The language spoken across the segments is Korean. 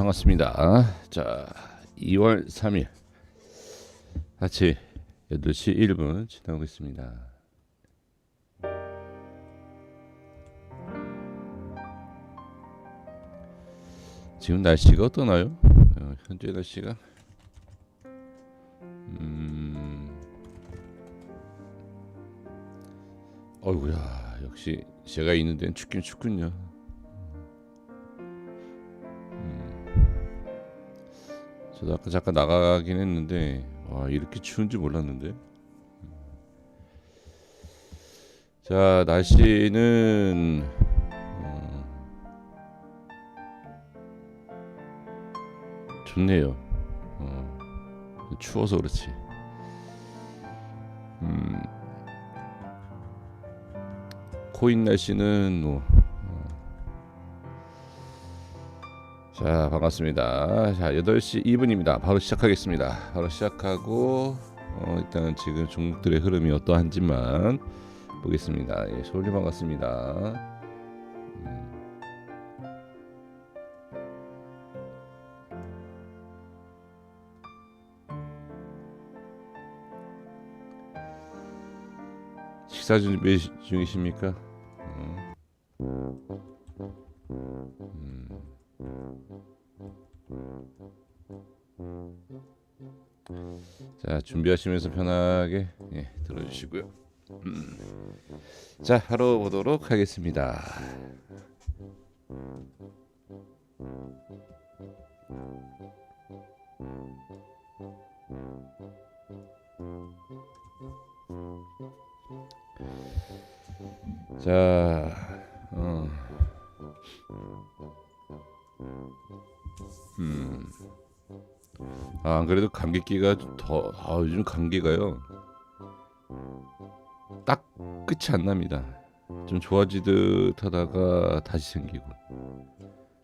네, 반갑습니다. 자, 2월 3일 아침 8시 1분 지나고 있습니다. 지금 날씨가 어떠나요? 어, 현재 날씨가 음, 어이구야, 역시 제가 있는 데는 춥긴 춥군요. 저도 아까 잠깐 나가긴 했는데 와 이렇게 추운지 몰랐는데. 자 날씨는 어, 좋네요. 어, 추워서 그렇지. 음, 코인 날씨는 뭐 자 반갑습니다. 자 8시 2분입니다. 바로 시작하겠습니다. 바로 시작하고 어, 일단 지금 종목들의 흐름이 어떠한지만 보겠습니다. 예, 솔리 반갑습니다. 음. 식사 준비 중이십니까? 자 준비하시면서 편하게 예, 들어주시고요. 음. 자 바로 보도록 하겠습니다. 자, 어. 음. 아, 안 그래도 감기기가 더, 아, 요즘 감기가요. 딱 끝이 안 납니다. 좀 좋아지듯 하다가 다시 생기고,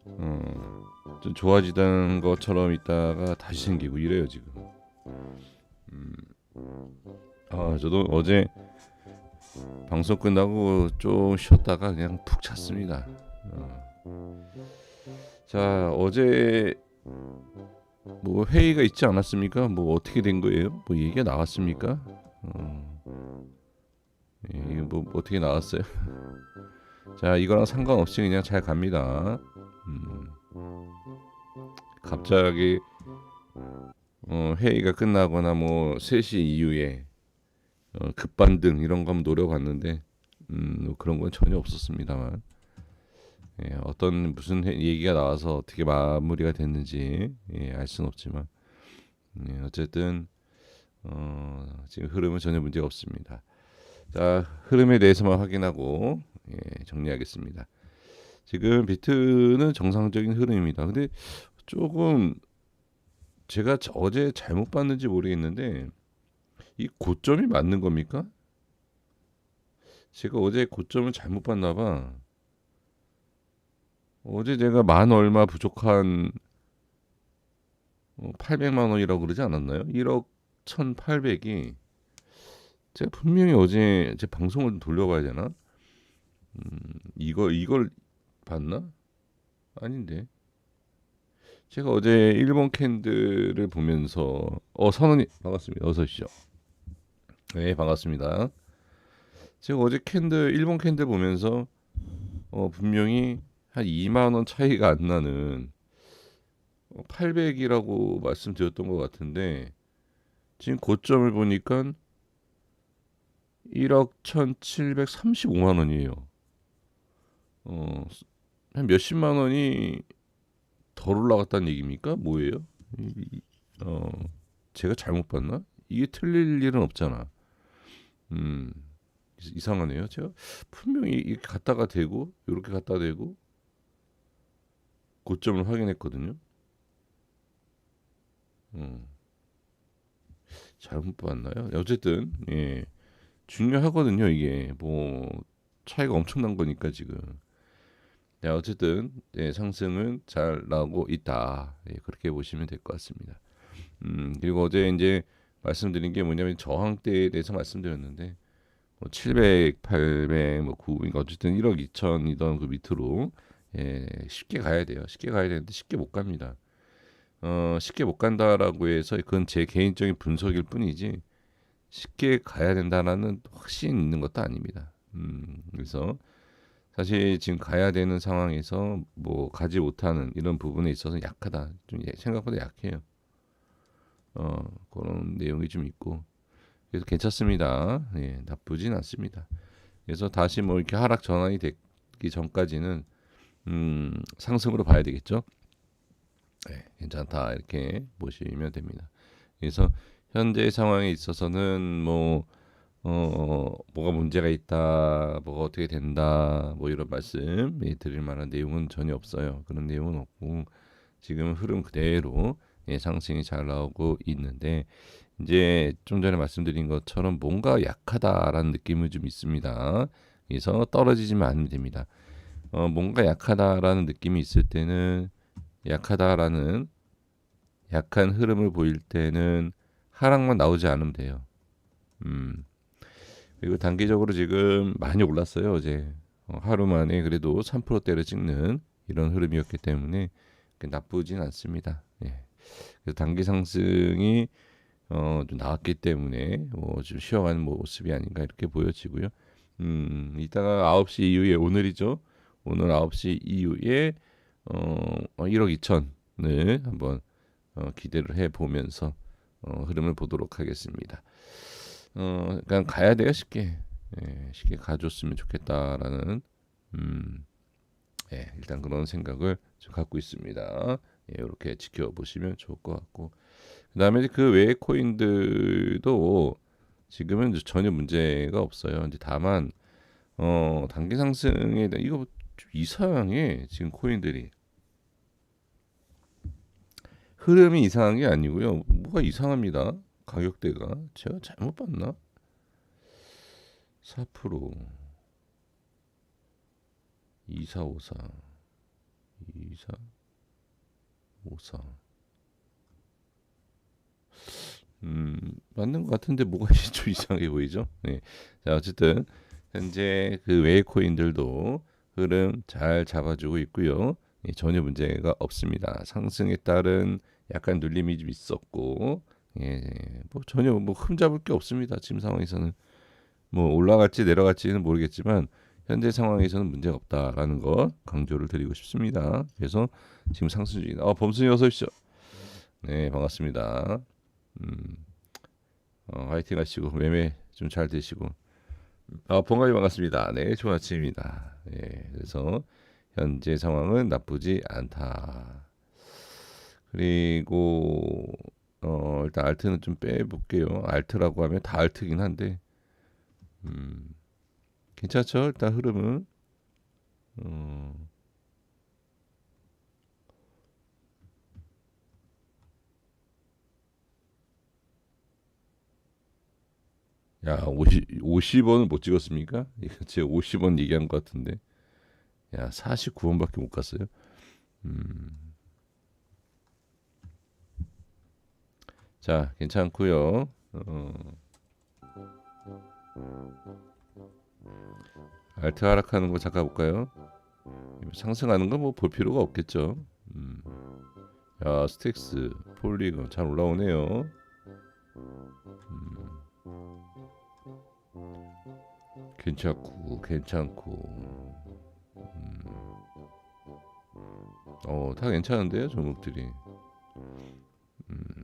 어, 좀 좋아지던 것처럼 있다가 다시 생기고 이래요, 지금. 음. 아, 저도 어제 방송 끝나고 좀 쉬었다가 그냥 푹 잤습니다. 어. 자 어제 뭐 회의가 있지 않았습니까? 뭐 어떻게 된 거예요? 뭐 얘기가 나왔습니까? 어. 예, 이거 뭐 어떻게 나왔어요? 자 이거랑 상관없이 그냥 잘 갑니다. 음. 갑자기 어, 회의가 끝나거나 뭐 3시 이후에 어, 급반등 이런 거 한번 노려봤는데 음, 뭐 그런 건 전혀 없었습니다만 예, 어떤 무슨 해- 얘기가 나와서 어떻게 마무리가 됐는지 예, 알 수는 없지만 예, 어쨌든 어, 지금 흐름은 전혀 문제가 없습니다. 자 흐름에 대해서만 확인하고 예, 정리하겠습니다. 지금 비트는 정상적인 흐름입니다. 근데 조금 제가 저- 어제 잘못 봤는지 모르겠는데 이 고점이 맞는 겁니까? 제가 어제 고점을 잘못 봤나 봐. 어제 제가 만 얼마 부족한 어, 800만 원이라고 그러지 않았나요? 1억 1,800이 제가 분명히 어제 제 방송을 좀 돌려봐야 되나? 음, 이거 이걸 봤나? 아닌데. 제가 어제 일본 캔들을 보면서 어 선원님 반갑습니다. 어서 오시죠. 네 반갑습니다. 제가 어제 캔들 일본 캔들 보면서 어 분명히 한 2만 원 차이가 안 나는 800이라고 말씀드렸던 것 같은데 지금 고점을 보니까 1억 1,735만 원이에요. 어, 한 몇십만 원이 덜 올라갔다는 얘기입니까? 뭐예요? 어, 제가 잘못 봤나? 이게 틀릴 일은 없잖아. 음, 이- 이상하네요. 제가 분명히 이렇게 갔다가 대고 이렇게 갔다 대고 고점을 확인했거든요. 음. 잘못 봤나요? 어쨌든 예 중요하거든요 이게 뭐 차이가 엄청난 거니까 지금. 네, 어쨌든 예, 상승은 잘 나오고 있다. 예, 그렇게 보시면 될 것 같습니다. 음, 그리고 어제 이제 말씀드린 게 뭐냐면 저항대에 대해서 말씀드렸는데 뭐 700, 800, 뭐 9, 그러니까 어쨌든 1억 2천이던 그 밑으로 예, 쉽게 가야 돼요. 쉽게 가야 되는데 쉽게 못 갑니다. 어, 쉽게 못 간다라고 해서 그건 제 개인적인 분석일 뿐이지 쉽게 가야 된다라는 확신이 있는 것도 아닙니다. 음, 그래서 사실 지금 가야 되는 상황에서 뭐 가지 못하는 이런 부분에 있어서 약하다. 좀 예- 생각보다 약해요. 어, 그런 내용이 좀 있고 그래서 괜찮습니다. 예, 나쁘진 않습니다. 그래서 다시 뭐 이렇게 하락 전환이 되기 전까지는 음, 상승으로 봐야 되겠죠. 네, 괜찮다 이렇게 보시면 됩니다. 그래서 현재 상황에 있어서는 뭐 어, 뭐가 문제가 있다, 뭐가 어떻게 된다, 뭐 이런 말씀 예, 드릴 만한 내용은 전혀 없어요. 그런 내용은 없고 지금 흐름 그대로 예, 상승이 잘 나오고 있는데 이제 좀 전에 말씀드린 것처럼 뭔가 약하다라는 느낌은 좀 있습니다. 그래서 떨어지지만 않으면 됩니다. 어, 뭔가 약하다라는 느낌이 있을 때는 약하다라는 약한 흐름을 보일 때는 하락만 나오지 않으면 돼요. 음. 그리고 단기적으로 지금 많이 올랐어요. 어제 어, 하루 만에 그래도 3%대를 찍는 이런 흐름이었기 때문에 나쁘진 않습니다. 예. 그래서 단기 상승이 어, 좀 나왔기 때문에 뭐좀 쉬어가는 모습이 아닌가 이렇게 보여지고요. 음, 이따가 9시 이후에 오늘이죠. 오늘 9시 이후에 어, 1억 2천을 한번 어, 기대를 해 보면서 어, 흐름을 보도록 하겠습니다. 어, 그냥 가야 돼요 쉽게 예, 쉽게 가줬으면 좋겠다라는 음, 예, 일단 그런 생각을 좀 갖고 있습니다. 예, 이렇게 지켜보시면 좋을 것 같고 그다음에 그 외의 코인들도 지금은 이제 전혀 문제가 없어요. 근데 다만 어, 단기 상승에 대한 이거 좀 이상해 지금 코인들이 흐름이 이상한 게 아니고요. 뭐가 이상합니다. 가격대가 제가 잘못 봤나? 4% 2454 2454 음, 맞는 것 같은데 뭐가 좀 이상해 보이죠? 네. 자, 어쨌든 현재 그 외의 코인들도 흐름 잘 잡아주고 있고요. 예, 전혀 문제가 없습니다. 상승에 따른 약간 눌림이 좀 있었고, 예, 뭐 전혀 뭐 흠잡을 게 없습니다. 지금 상황에서는 뭐 올라갈지 내려갈지는 모르겠지만 현재 상황에서는 문제가 없다라는 거 강조를 드리고 싶습니다. 그래서 지금 상승 중이다. 어, 범순이 어서 오십시오. 네, 반갑습니다. 음, 어, 화이팅 하시고 매매 좀 잘 되시고 아, 번가이 반갑습니다. 네, 좋은 아침입니다. 예, 그래서 현재 상황은 나쁘지 않다. 그리고 어, 일단 알트는 좀 빼볼게요. 알트라고 하면 다 알트긴 한데, 음, 괜찮죠? 일단 흐름은. 어, 야, 50, 50원을 못 찍었습니까? 제가 50원 얘기한 것 같은데. 야, 49원밖에 못 갔어요. 음. 자, 괜찮고요. 어. 알트 하락하는 거 잠깐 볼까요? 상승하는 건뭐볼 필요가 없겠죠. 음. 야, 스택스, 폴리건 잘 올라오네요. 괜찮고, 괜찮고. 음. 어, 다 괜찮은데요, 종목들이. 음.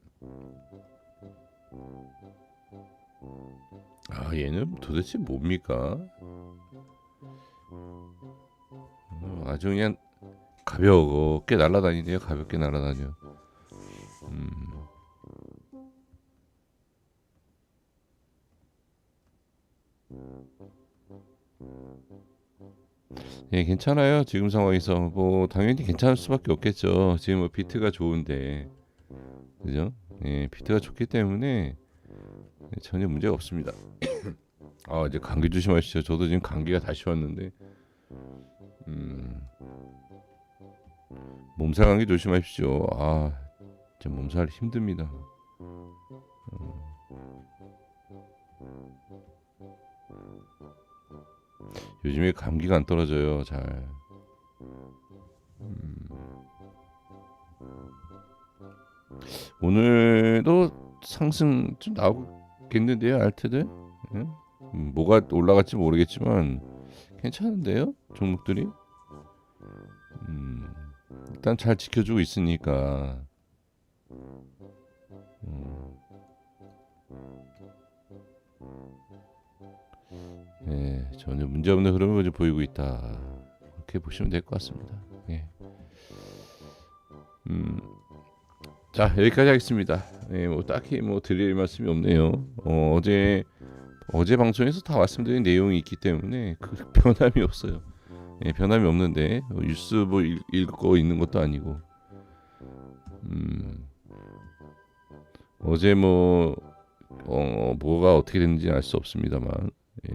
아 얘는 도대체 뭡니까? 음, 아주 그냥 가볍게 날아다니네요. 가볍게 날아다녀. 예, 괜찮아요. 지금 상황에서 뭐 당연히 괜찮을 수밖에 없겠죠. 지금 뭐 비트가 좋은데, 그죠? 예, 비트가 좋기 때문에 전혀 문제가 없습니다. 아 이제 감기 조심하시죠. 저도 지금 감기가 다시 왔는데, 음, 몸살 감기 조심하십시오. 아, 진짜 몸살 힘듭니다. 음. 요즘에 감기가 안 떨어져요. 잘. 음. 오늘도 상승 좀 나오겠는데요, 알테들? 네? 예? 음, 뭐가 올라갈지 모르겠지만 괜찮은데요, 종목들이? 음, 일단 잘 지켜주고 있으니까 전혀 문제없는 흐름을 좀 보이고 있다. 그렇게 보시면 될 것 같습니다. 예. 음, 자 여기까지 하겠습니다. 예, 뭐 딱히 뭐 드릴 말씀이 없네요. 어, 어제 어제 방송에서 다 말씀드린 내용이 있기 때문에 그 변함이 없어요. 예, 변함이 없는데 어, 뉴스 뭐 읽, 읽고 있는 것도 아니고. 음, 어제 뭐 어, 뭐가 어떻게 됐는지 알 수 없습니다만 예.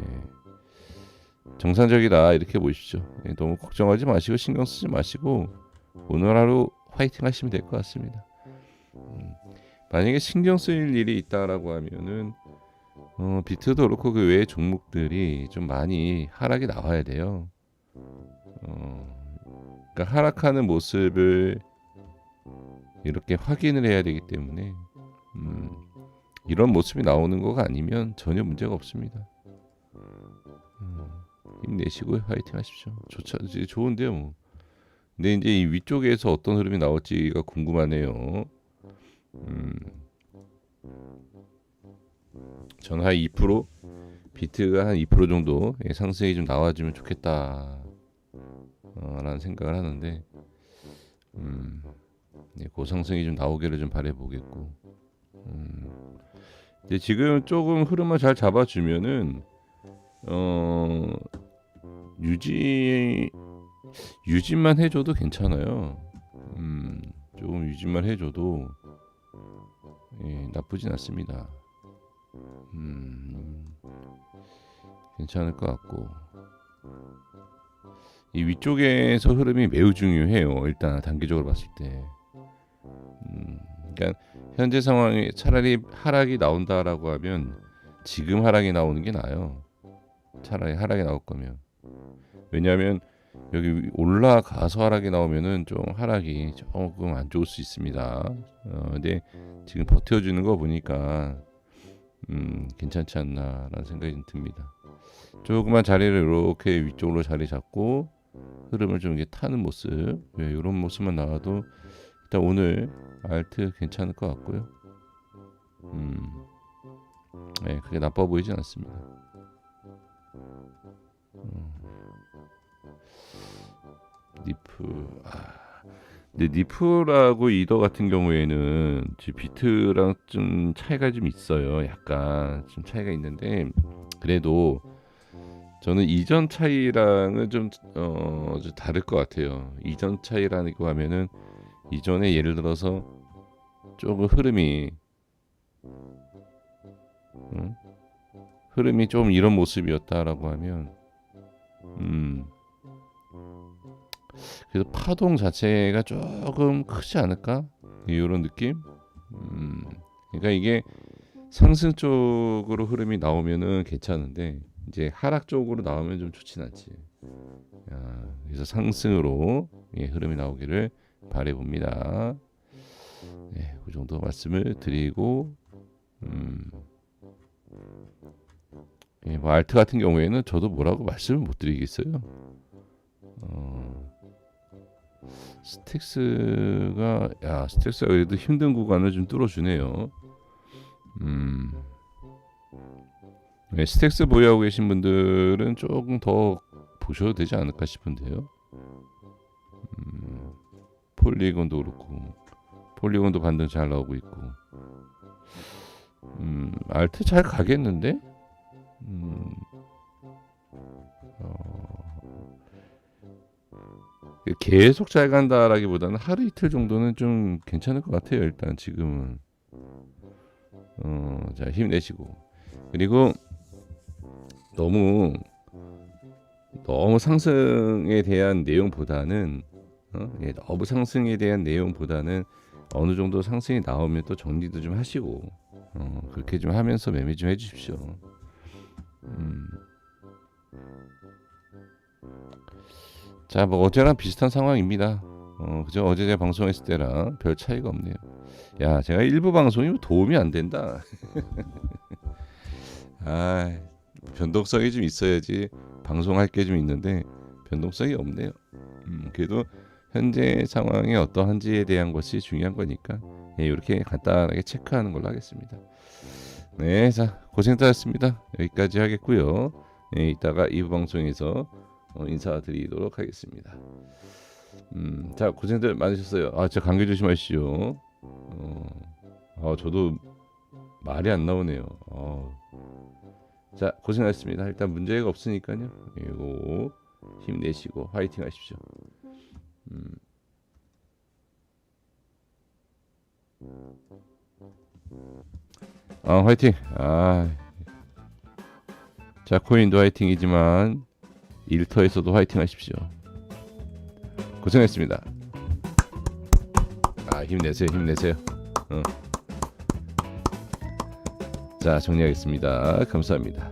정상적이다 이렇게 보십시오. 예, 너무 걱정하지 마시고 신경 쓰지 마시고 오늘 하루 화이팅 하시면 될 것 같습니다. 음, 만약에 신경 쓰일 일이 있다라고 하면은 어, 비트도 그렇고 그 외의 종목들이 좀 많이 하락이 나와야 돼요. 어, 그러니까 하락하는 모습을 이렇게 확인을 해야 되기 때문에 음, 이런 모습이 나오는 거가 아니면 전혀 문제가 없습니다. 음, 힘내시고 화이팅 하십시오. 좋죠, 좋은데요. 뭐. 근데 이제 이 위쪽에서 어떤 흐름이 나올지가 궁금하네요. 음, 저는 한2% 비트가 한 2% 정도 예, 상승이 좀 나와주면 좋겠다. 어, 라는 생각을 하는데 음, 네, 고상승이 좀 나오기를 좀 바래 보겠고 음, 이제 지금 조금 흐름을 잘 잡아주면은 어 유지 유지만 해줘도 괜찮아요. 음, 조금 유지만 해줘도 예, 나쁘진 않습니다. 음, 괜찮을 것 같고 이 위쪽에서 흐름이 매우 중요해요. 일단 단기적으로 봤을 때. 음, 그러니까 현재 상황에 차라리 하락이 나온다라고 하면 지금 하락이 나오는 게 나아요. 차라리 하락이 나올 거면. 왜냐하면 여기 올라가서 하락이 나오면은 좀 하락이 조금 안 좋을 수 있습니다. 어, 근데 지금 버텨주는 거 보니까 음, 괜찮지 않나라는 생각이 좀 듭니다. 조그만 자리를 이렇게 위쪽으로 자리 잡고 흐름을 좀 이렇게 타는 모습, 네, 이런 모습만 나와도 일단 오늘 알트 괜찮을 것 같고요. 음, 네, 그게 나빠 보이진 않습니다. 음. 니프, 아, 근데 니프라고 이더 같은 경우에는 비트랑 좀 차이가 좀 있어요. 약간 좀 차이가 있는데 그래도 저는 이전 차이랑은 좀, 어, 좀 다를 것 같아요. 이전 차이라고 하면은 이전에 예를 들어서 조금 흐름이 음? 흐름이 좀 이런 모습이었다라고 하면 음 그래서 파동 자체가 조금 크지 않을까? 이런 느낌? 음. 그러니까 이게 상승 쪽으로 흐름이 나오면은 괜찮은데 이제 하락 쪽으로 나오면 좀 좋진 않지. 야, 그래서 상승으로 예, 흐름이 나오기를 바래 봅니다. 네, 그 정도 말씀을 드리고 음, 예, 뭐 알트 같은 경우에는 저도 뭐라고 말씀을 못 드리겠어요. 스택스가 야 스택스가 그래도 힘든 구간을 좀 뚫어주네요. 음, 네, 스택스 보유하고 계신 분들은 조금 더 보셔도 되지 않을까 싶은데요. 음, 폴리곤도 그렇고 폴리곤도 반등 잘 나오고 있고 음, 알트 잘 가겠는데? 음, 어, 계속 잘 간다라기보다는 하루 이틀 정도는 좀 괜찮을 것 같아요. 일단 지금은 어, 자 힘내시고 그리고 너무 너무 상승에 대한 내용보다는 어? 예, 너무 상승에 대한 내용보다는 어느 정도 상승이 나오면 또 정리도 좀 하시고 어, 그렇게 좀 하면서 매매 좀 해주십시오. 음. 자, 뭐 어제랑 비슷한 상황입니다. 어, 어, 그죠? 어제 제가 방송했을 때랑 별 차이가 없네요. 야, 제가 일부 방송이 도움이 안 된다. 아, 변동성이 좀 있어야지 방송할 게 좀 있는데 변동성이 없네요. 음, 그래도 현재 상황이 어떠한지에 대한 것이 중요한 거니까 예, 이렇게 간단하게 체크하는 걸로 하겠습니다. 네, 자 고생하셨습니다. 여기까지 하겠고요. 예, 이따가 2부 방송에서 어, 인사드리도록 하겠습니다. 음, 자 고생들 많으셨어요. 아, 진짜 감기 조심하시죠. 어, 아, 저도 말이 안 나오네요. 어. 자 고생하셨습니다. 일단 문제가 없으니까요. 그리고 힘내시고 화이팅 하십시오. 음. 아 화이팅. 아. 자 코인도 화이팅이지만 일터에서도 화이팅 하십시오. 고생했습니다. 아 힘내세요 힘내세요. 어. 자 정리하겠습니다. 감사합니다.